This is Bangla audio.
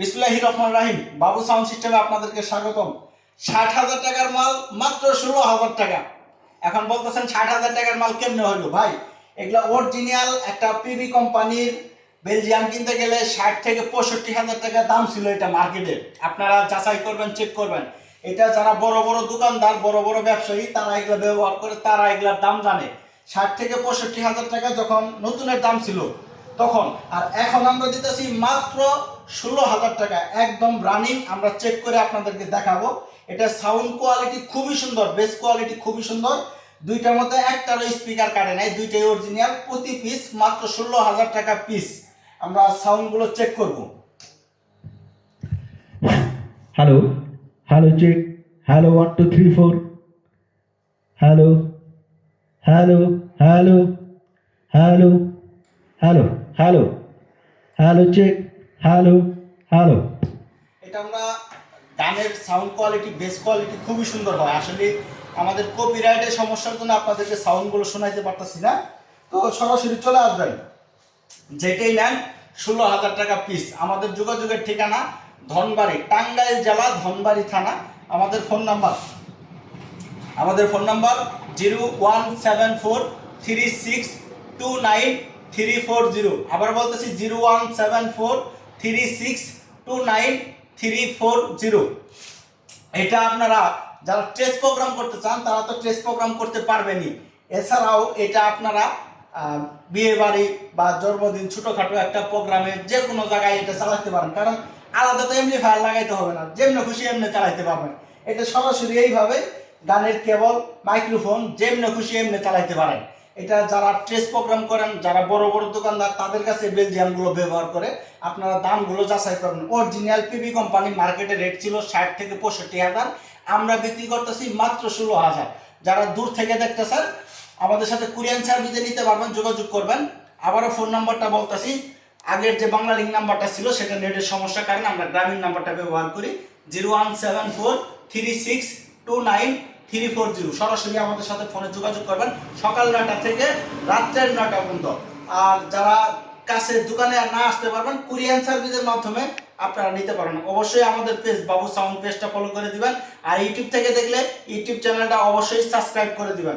বিসমুল্লাহি রহমান রাহিম। বাবু সাউন্ড সিস্টেমে আপনাদেরকে স্বাগতম। ষাট হাজার টাকার মাল মাত্র ষোলো হাজার টাকা। এখন বলতেছেন ষাট হাজার টাকার মাল কেমনে হইল? ভাই, এগুলা অরিজিনাল একটা পিবি কোম্পানির বেলজিয়াম কিনতে গেলে ষাট থেকে পঁয়ষট্টি হাজার টাকা দাম ছিল এটা মার্কেটে আপনারা যাচাই করবেন চেক করবেন। এটা যারা বড় বড় দোকানদার, বড় বড় ব্যবসায়ী, তারা এগুলো ব্যবহার করে তারা এগুলার দাম জানে। ষাট থেকে পঁয়ষট্টি হাজার টাকা যখন নতুনের দাম ছিল তখন, আর এখন আমরা দিতেছি মাত্র ষোলো হাজার টাকা। একদম রানিং আমরা চেক করে আপনাদেরকে দেখাবো। এটা সাউন্ড কোয়ালিটি খুবই সুন্দর বেস কোয়ালিটি খুবই সুন্দর। দুইটার মধ্যে একটারও স্পিকার কাটে নাই, দুইটাই অরিজিনাল প্রতি পিস মাত্র ষোলো হাজার টাকা পিস আমরা সাউন্ডগুলো চেক করব। Hello hello check hello one two three four hello hello hello hello hello hello hello check hello hello. এটা আমরা গানের সাউন্ড কোয়ালিটি বেস কোয়ালিটি খুবই সুন্দর হয়। আসলে আমাদের কপিরাইটের সমস্যার জন্য আপনাদেরকে সাউন্ডগুলো শোনাইতে পারতেছি না। তো সরাসরি চলে আসবেন। যেটাই নেন, ষোলো হাজার টাকা পিস আমাদের যোগাযোগের ঠিকানা ধনবাড়ি, টাঙ্গাইল জেলা ধনবাড়ি থানা। আমাদের ফোন নাম্বার আমাদের phone number zero one seven four three six two nine three four zero. আবার বলতেছি zero one seven four, three six two nine three four zero. এটা আপনারা যারা টেস্ট প্রোগ্রাম করতে চান, তারা তো টেস্ট প্রোগ্রাম করতে পারবেনই। এছাড়াও এটা আপনারা বিয়ে বাড়ি বা জন্মদিন ছোটোখাটো একটা প্রোগ্রামে যে কোনো জায়গায় এটা চালাতে পারেন। কারণ আলাদা তো এমনি ফায়ার লাগাইতে হবে না, যেমনি খুশি এমনি চালাইতে পারবেন। এটা সরাসরি এইভাবে গানের কেবল মাইক্রোফোন যেমনি খুশি এমনি চালাইতে পারেন। এটা যারা ট্রেস প্রোগ্রাম করেন, যারা বড় বড় দোকানদার, তাদের কাছে বেলজিয়ামগুলো ব্যবহার করে আপনারা দামগুলো যাচাই করবেন অরিজিনাল পিবি কোম্পানি মার্কেটে রেট ছিল ষাট থেকে পঁয়ষট্টি হাজার, আমরা বিক্রি করতেছি মাত্র ষোলো হাজার। যারা দূর থেকে দেখতেছেন, আমাদের সাথে কুরিয়ান সার্ভিসে নিতে পারবেন, যোগাযোগ করবেন। আবারও ফোন নাম্বারটা বলতেছি, আগের যে বাংলা লিঙ্ক নাম্বারটা ছিল, সেটা নেটের সমস্যার কারণে আমরা গ্রামীণ নাম্বারটা ব্যবহার করি, zero one seven four three six two nine three four zero. সরাসরি আমাদের সাথে ফোনে যোগাযোগ করবেন। সকাল নটা থেকে রাত্রের নটা পর্যন্ত। আর যারা কাছে দোকানে আর না আসতে পারবেন, কুরিয়ান সার্ভিসের মাধ্যমে আপনারা নিতে পারেন অবশ্যই আমাদের পেজ বাবু সাউন্ড পেজটা ফলো করে দিবেন। আর ইউটিউব থেকে দেখলে ইউটিউব চ্যানেলটা অবশ্যই সাবস্ক্রাইব করে দিবেন।